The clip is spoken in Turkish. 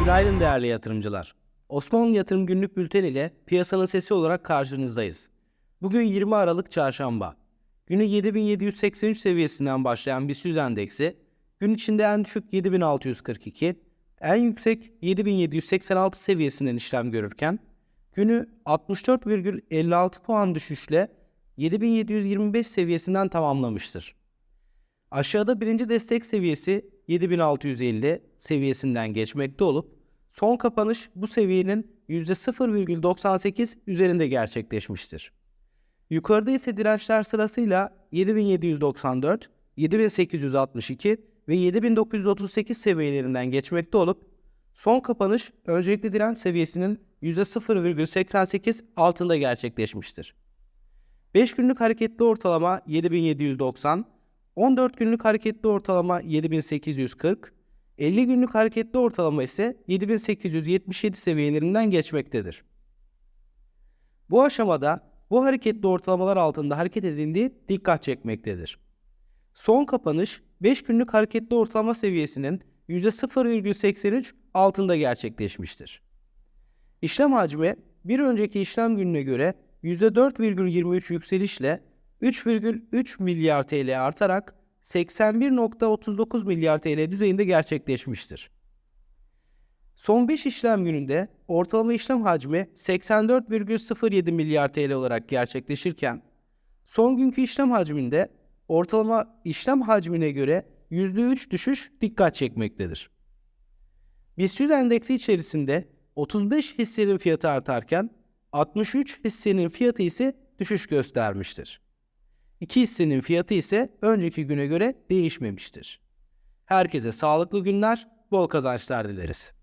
Günaydın değerli yatırımcılar. Osmanlı Yatırım Günlük Bülteni ile piyasanın sesi olarak karşınızdayız. Bugün 20 Aralık Çarşamba. Günü 7783 seviyesinden başlayan BIST endeksi, gün içinde en düşük 7642, en yüksek 7786 seviyesinden işlem görürken, günü 64,56 puan düşüşle 7725 seviyesinden tamamlamıştır. Aşağıda birinci destek seviyesi 7650 seviyesinden geçmekte olup son kapanış bu seviyenin %0,98 üzerinde gerçekleşmiştir. Yukarıda ise dirençler sırasıyla 7794, 7862 ve 7938 seviyelerinden geçmekte olup son kapanış öncelikli direnç seviyesinin %0,88 altında gerçekleşmiştir. 5 günlük hareketli ortalama 7790, 14 günlük hareketli ortalama 7840, 50 günlük hareketli ortalama ise 7877 seviyelerinden geçmektedir. Bu aşamada bu hareketli ortalamalar altında hareket edildiği dikkat çekmektedir. Son kapanış 5 günlük hareketli ortalama seviyesinin %0,83 altında gerçekleşmiştir. İşlem hacmi bir önceki işlem gününe göre %4,23 yükselişle 3,3 milyar TL artarak 81.39 milyar TL düzeyinde gerçekleşmiştir. Son 5 işlem gününde ortalama işlem hacmi 84,07 milyar TL olarak gerçekleşirken son günkü işlem hacminde ortalama işlem hacmine göre %3 düşüş dikkat çekmektedir. BIST endeksi içerisinde 35 hissenin fiyatı artarken 63 hissenin fiyatı ise düşüş göstermiştir. İki hissenin fiyatı ise önceki güne göre değişmemiştir. Herkese sağlıklı günler, bol kazançlar dileriz.